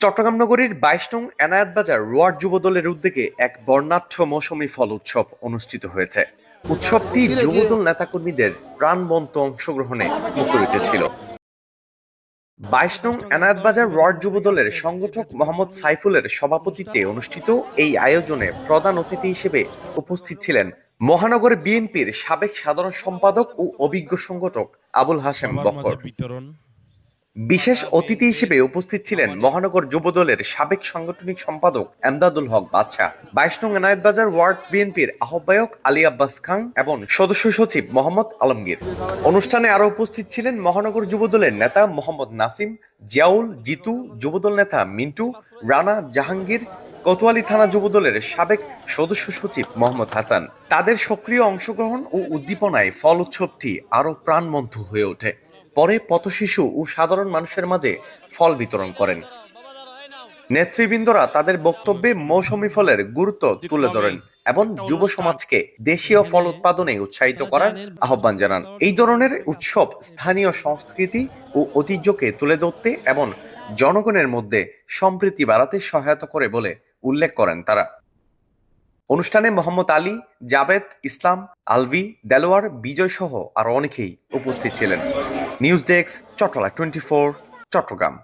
চট্টগ্রাম নগরীর বাইশ নং এনায়েত বাজার রোয়ার যুব দলের উদ্যোগে এক বর্ণাঢ্য মৌসুমী ফল উৎসব অনুষ্ঠিত হয়েছে। উৎসবটি যুবদল নেতাকর্মীদের প্রাণবন্ত অংশগ্রহণে মুখরিত ছিল। বাইশ নং এনায়েত বাজার ওয়ার্ড যুব দলের সংগঠক মোহাম্মদ সাইফুলের সভাপতিত্বে অনুষ্ঠিত এই আয়োজনে প্রধান অতিথি হিসেবে উপস্থিত ছিলেন মহানগর বিএনপির সাবেক সাধারণ সম্পাদক ও অভিজ্ঞ সংগঠক আবুল হাসেম বক্কর। বিতরণ। বিশেষ অতিথি হিসেবে উপস্থিত ছিলেন মহানগর যুবদলের সাবেক সাংগঠনিক সম্পাদক এমদাদুল হক বাদশা বাইশ নং এনায়েত বাজার ওয়ার্ড বিএনপির আহ্বায়ক আলী আব্বাস খান এবং সদস্য সচিব মোহাম্মদ আলমগীর। অনুষ্ঠানে আরও উপস্থিত ছিলেন মহানগর যুবদলের নেতা মোহাম্মদ নাসিম, জিয়াউল, জিতু, যুবদল নেতা মিন্টু, রানা জাহাঙ্গীর, কোতোয়ালি থানা যুবদলের সাবেক সদস্য সচিব মোহাম্মদ হাসান। তাদের সক্রিয় অংশগ্রহণ ও উদ্দীপনায় ফল উৎসবটি আরও প্রাণবন্ত হয়ে ওঠে। পরে পথশিশু ও সাধারণ মানুষের মাঝে ফল বিতরণ করেন। নেতৃবৃন্দরা তাদের বক্তব্যে মৌসুমী ফলের গুরুত্ব তুলে ধরেন এবং যুব সমাজকে দেশীয় ফল উৎপাদনে উৎসাহিত করার আহ্বান জানান। এই ধরনের উৎসব স্থানীয় সংস্কৃতি ও ঐতিহ্যকে তুলে ধরতে এবং জনগণের মধ্যে সম্প্রীতি বাড়াতে সহায়তা করে বলে উল্লেখ করেন তারা। অনুষ্ঠানে মোহাম্মদ আলী, জাবেদ ইসলাম, আলভি, দেলোয়ার বিজয় সহ আরও অনেকেই উপস্থিত ছিলেন। News desk Chattala twenty Chattogram